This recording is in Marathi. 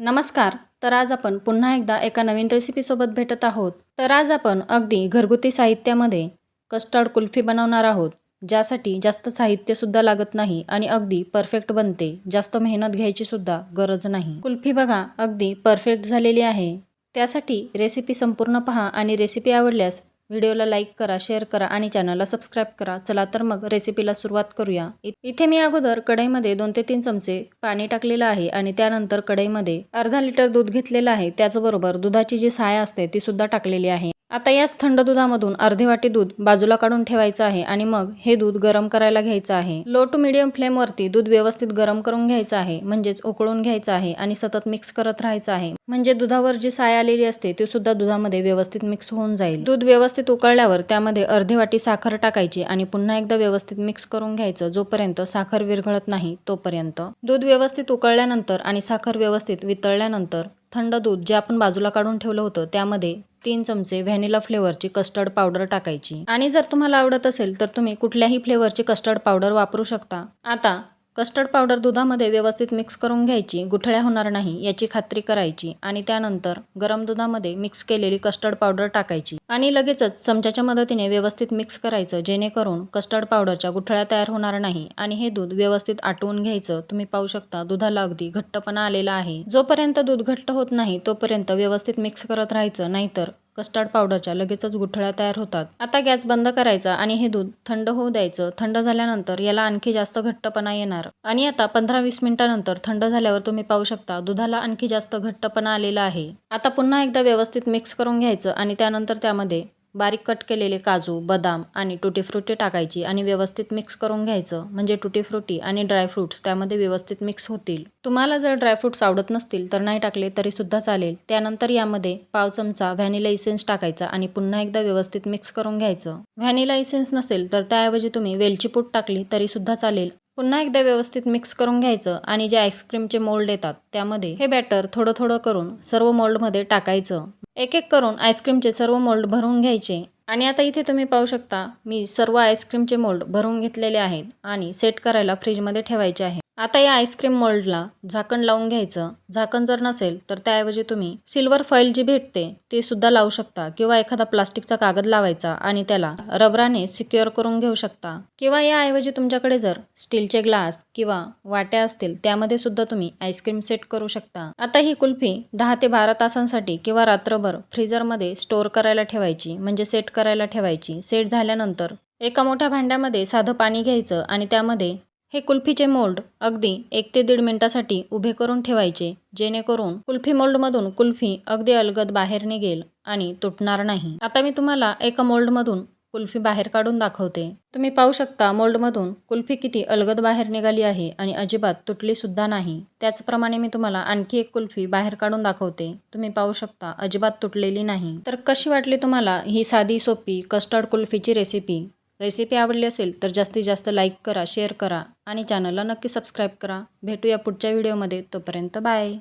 नमस्कार. तर आज आपण पुन्हा एकदा एका नवीन रेसिपीसोबत भेटत आहोत. तर आज आपण अगदी घरगुती साहित्यामध्ये कस्टर्ड कुल्फी बनवणार आहोत. ज्यासाठी जास्त साहित्यसुद्धा लागत नाही आणि अगदी परफेक्ट बनते. जास्त मेहनत घ्यायचीसुद्धा गरज नाही. कुल्फी बघा अगदी परफेक्ट झालेली आहे. त्यासाठी रेसिपी संपूर्ण पहा आणि रेसिपी आवडल्यास व्हिडिओला लाईक करा शेअर करा आणि चॅनलला सबस्क्राईब करा. चला तर मग रेसिपीला सुरुवात करूया. इथे मी अगोदर कढईमध्ये दोन ते तीन चमचे पाणी टाकलेलं आहे आणि त्यानंतर कढईमध्ये अर्धा लिटर दूध घेतलेलं आहे. त्याचबरोबर दुधाची जी साय असते ती सुद्धा टाकलेली आहे. आता याच थंड दुधामधून अर्धी वाटी दूध बाजूला काढून ठेवायचं आहे आणि मग हे दूध गरम करायला घ्यायचं आहे. लो टू मिडियम फ्लेमवरती दूध व्यवस्थित गरम करून घ्यायचं आहे म्हणजेच उकळून घ्यायचं आहे आणि सतत मिक्स करत राहायचं आहे. म्हणजे दुधावर जी साय आलेली असते ती सुद्धा दुधामध्ये व्यवस्थित मिक्स होऊन जाईल. दूध व्यवस्थित उकळल्यावर त्यामध्ये अर्धी वाटी साखर टाकायची आणि पुन्हा एकदा व्यवस्थित मिक्स करून घ्यायचं जोपर्यंत साखर विरघळत नाही तोपर्यंत. दूध व्यवस्थित उकळल्यानंतर आणि साखर व्यवस्थित वितळल्यानंतर थंड दूध जे आपण बाजूला काढून ठेवलं होतं त्यामध्ये तीन चमचे व्हॅनिला फ्लेवरची कस्टर्ड पावडर टाकायची. आणि जर तुम्हाला आवडत असेल तर तुम्ही कुठल्याही फ्लेवरची कस्टर्ड पावडर वापरू शकता. आता कस्टर्ड पावडर दुधामध्ये व्यवस्थित मिक्स करून घ्यायची गुठळ्या होणार नाही याची खात्री करायची आणि त्यानंतर गरम दुधामध्ये मिक्स केलेली कस्टर्ड पावडर टाकायची. आणि लगेचच चमच्याच्या मदतीने व्यवस्थित मिक्स करायचं जेणेकरून कस्टर्ड पावडरच्या गुठळ्या तयार होणार नाही आणि हे दूध व्यवस्थित आटवून घ्यायचं. तुम्ही पाहू शकता दुधाला अगदी घट्टपणा आलेला आहे. जोपर्यंत दूध घट्ट होत नाही तोपर्यंत व्यवस्थित मिक्स करत राहायचं नाहीतर कस्टर्ड पावडरच्या लगेचच गुठळ्या तयार होतात. आता गॅस बंद करायचा आणि हे दूध थंड होऊ द्यायचं. थंड झाल्यानंतर याला आणखी जास्त घट्टपणा येणार. आणि आता पंधरा वीस मिनिटानंतर थंड झाल्यावर तुम्ही पाहू शकता दुधाला आणखी जास्त घट्टपणा आलेला आहे. आता पुन्हा एकदा व्यवस्थित मिक्स करून घ्यायचं आणि त्यानंतर त्यामध्ये बारीक कट केलेले काजू बदाम आणि टुटी फ्रुटी टाकायची आणि व्यवस्थित मिक्स करून घ्यायचं. म्हणजे टुटी फ्रुटी आणि ड्रायफ्रुट्स त्यामध्ये व्यवस्थित मिक्स होतील. तुम्हाला जर ड्रायफ्रुट्स आवडत नसतील तर नाही टाकले तरी सुद्धा चालेल. त्यानंतर यामध्ये पाव चमचा व्हॅनिला इसेन्स टाकायचा आणि पुन्हा एकदा व्यवस्थित मिक्स करून घ्यायचं. व्हॅनिला इसेन्स नसेल तर त्याऐवजी तुम्ही वेलची पूट टाकली तरी सुद्धा चालेल. पुन्हा एकदा व्यवस्थित मिक्स करून घ्यायचं आणि जे आईस्क्रीमचे मोल्ड येतात त्यामध्ये हे बॅटर थोडं थोडं करून सर्व मोल्डमध्ये टाकायचं. एक एक करून आईस्क्रीमचे सर्व मोल्ड भरून घ्यायचे. आणि आता इथे तुम्ही पाहू शकता मी सर्व आईस्क्रीमचे मोल्ड भरून घेतलेले आहेत आणि सेट करायला फ्रीजमध्ये ठेवायचे आहे. आता या आईस्क्रीम मोल्डला झाकण लावून घ्यायचं. झाकण जर नसेल तर त्याऐवजी तुम्ही सिल्वर फॉईल जी भेटते ते सुद्धा लावू शकता किंवा एखादा प्लास्टिकचा कागद लावायचा आणि त्याला रबराने सिक्युअर करून घेऊ शकता. किंवा याऐवजी तुमच्याकडे जर स्टीलचे ग्लास किंवा वाट्या असतील त्यामध्ये सुद्धा तुम्ही आईस्क्रीम सेट करू शकता. आता ही कुल्फी दहा ते बारा तासांसाठी किंवा रात्रभर फ्रीजरमध्ये स्टोअर करायला ठेवायची म्हणजे सेट करायला ठेवायची. सेट झाल्यानंतर एका मोठ्या भांड्यामध्ये साधं पाणी घ्यायचं आणि त्यामध्ये हे कुल्फीचे मोल्ड अगदी एक ते दीड मिनिटासाठी उभे करून ठेवायचे जेणेकरून कुल्फी मोल्डमधून कुल्फी अगदी अलगद बाहेर निघेल आणि तुटणार नाही. आता मी तुम्हाला एका मोल्डमधून कुल्फी बाहेर काढून दाखवते. तुम्ही पाहू शकता मोल्डमधून कुल्फी किती अलगद बाहेर निघाली आहे आणि अजिबात तुटली सुद्धा नाही. त्याचप्रमाणे मी तुम्हाला आणखी एक कुल्फी बाहेर काढून दाखवते. तुम्ही पाहू शकता अजिबात तुटलेली नाही. तर कशी वाटली तुम्हाला ही साधी सोपी कस्टर्ड कुल्फीची रेसिपी? रेसिपी आवडली असेल तर जास्तीत जास्त लाईक करा शेअर करा आणि चॅनलला नक्की सबस्क्राईब करा. भेटूया पुढच्या व्हिडिओमध्ये. तोपर्यंत बाय.